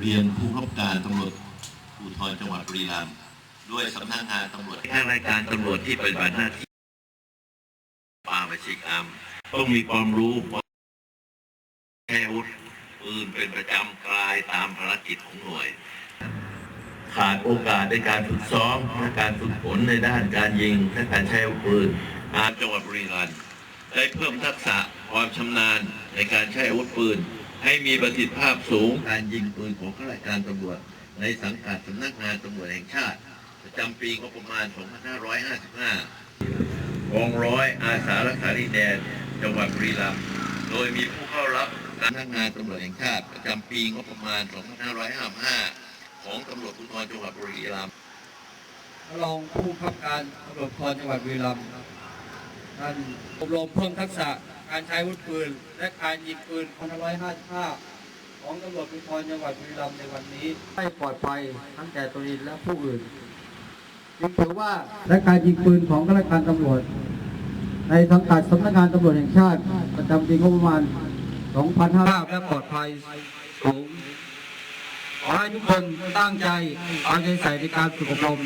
เรียนผู้ขับการตำรวจภูธรจังหวัดบุรีรัมย์ด้วยสำนักงานตำรวจข้าราชการตำรวจที่ปฏิบัติหน้าที่ปราบอาชญากรรมต้องมีความรู้แค่อาวุธปืนเป็นประจำกลายตามภารกิจของหน่วย ขาดโอกาสในการฝึกซ้อมและการฝึกฝนในด้านการยิงและการใช้อาวุธปืนอาจังหวัดบุรีรัมย์ได้เพิ่มทักษะความชำนาญในการใช้อาวุธปืน ให้มีประสิทธิภาพสูงการยิงปืนของข้าราชการตำรวจ ในสังกัดสำนักงานตำรวจแห่งชาติ ประจำปีงบประมาณ 2555กองร้อยอาสารักษาดินแดนจังหวัดบุรีรัมย์โดยมีผู้เข้ารับการทำงานตำรวจแห่งชาติ ประจำปีงบประมาณ 2555 ของตำรวจภูธรจังหวัดบุรีรัมย์รองผู้บังคับการตำรวจภูธรจังหวัดบุรีรัมย์ท่านอบรมเพิ่มทักษะ การใช้อาวุธปืน และการยิงปืน2555 ของตำรวจภูธรจังหวัดบุรีรัมย์ในวันนี้ ให้ปลอดภัยทั้งแก่ตัวเองและผู้อื่นจึงถือว่าและการยิงปืนของข้าราชการตำรวจ ในสังกัดสำนักงานตำรวจแห่งชาติ ประจำปีงบประมาณ 2555และปลอดภัยสูงขอให้ทุกคนตั้งใจเอาใจใส่ในการฝึกอบรม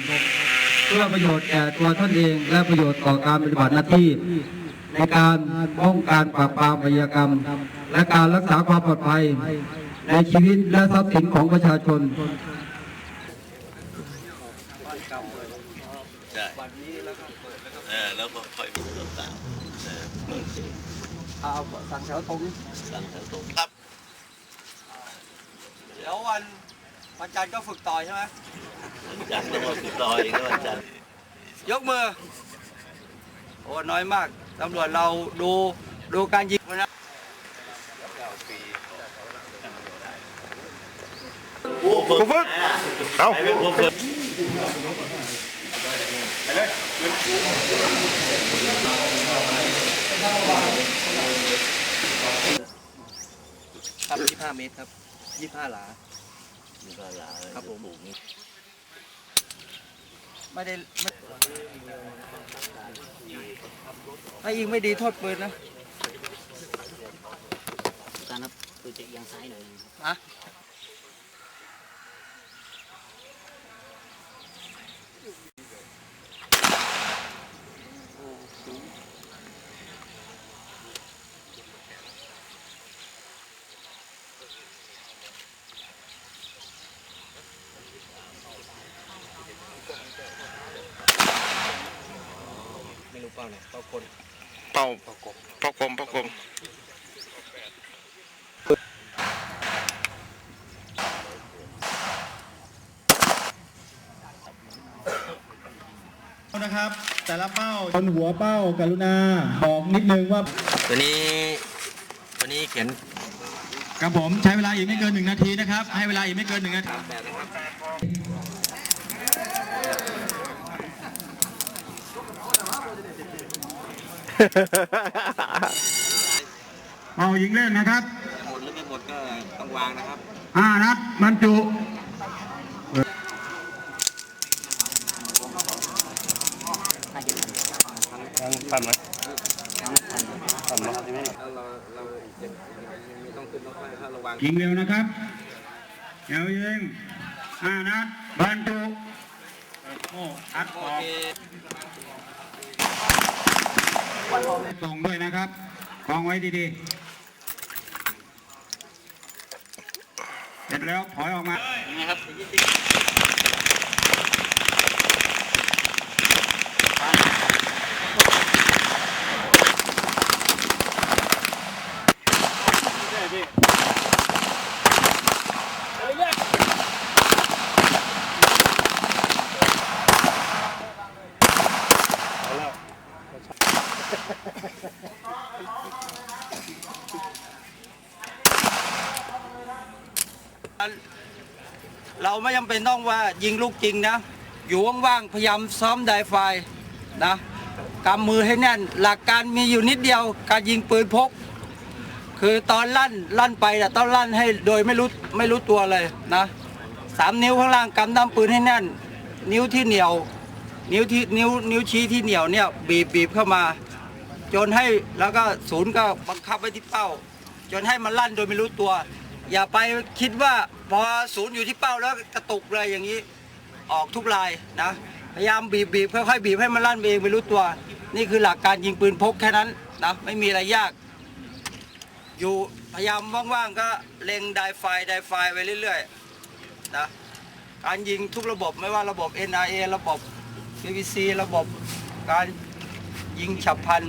เพื่อประโยชน์แก่ตัวท่านเอง และประโยชน์ต่อการปฏิบัติหน้าที่ ในการป้องกันปราบปรามอาชญากรรม และการรักษาความปลอดภัย ในชีวิตและทรัพย์สินของประชาชนใช่แล้วก็ค่อยมีตัวสาวเอเอาสั่งแถวตรงสั่งแถวตรงครับเดี๋ยววันวันจันทร์ก็ฝึกต่อยใช่ไหมจากตำรวจติดต่ออีกแล้วอาจารย์ยกมือ โอ้น้อยมาก ตำรวจเราดูดูการยิงนะครูฝึกเอาเป็นครูฝึกครับ25เมตรครับ25หลามีภาษาอะไครับผมปลูกนี่ไม่ได้ไม่ ถ้ายิงไม่ดีโทษปืนนะอาจารย์ครับคือจะเอียงซ้ายหน่อยนะครับฮะไม่รู้เปล่าเนี่ยเป้าคน เป่าเป่ากลมเป่ากลมนะครับ แต่ละเป้าบนหัวเป้ากรุณาบอกนิดนึงว่าตัวนี้ตัวนี้เขียนครับผมใช้เวลาอีกไม่เกินหนึ่งนาทีนะครับ ให้เวลาอีกไม่เกินหนึ่งนาที เป้ายิงเล่นนะครับ หมดหรือไม่หมดก็ต้องวางนะครับ ห้านัดบรรจุทันไหมยิงเร็วนะครับเร็วยิงห้านัดบรรจุโอ้อัดออก ส่งด้วยนะครับกองไว้ดีๆ เสร็จแล้วถอยออกมา เราไม่จำเป็นต้องว่ายิงลูกจริงนะ อยู่ว่างๆพยายามซ้อมไดไฟนะกำมือให้แน่น หลักการมีอยู่นิดเดียว การยิงปืนพก คือตอนลั่นลั่นไปแต่ต้องลั่นให้โดยไม่รู้ไม่รู้ตัวเลยนะสามนิ้วข้างล่างกำด้ามปืนให้แน่น นิ้วที่เหนียว นิ้วที่นิ้วนิ้วชี้ที่เหนียวเนี่ยบีบบีบเข้ามา จนให้แล้วก็ศูนย์ก็บังคับไว้ที่เป้า จนให้มันลั่นโดยไม่รู้ตัว อย่าไปคิดว่าพอศูนย์อยู่ที่เป้าแล้วกระตุกเลยอย่างนี้ออกทุกลายนะพยายามบีบบีบค่อยๆบีบให้มันลั่นเองไม่รู้ตัว นี่คือหลักการยิงปืนพกแค่นั้นนะไม่มีอะไรยาก อยู่พยายามว่างๆก็เล็งไดไฟไดไฟไปเรื่อยๆนะการยิงทุกระบบไม่ว่าระบบ NRA ระบบ PVC ระบบการยิงฉับพลัน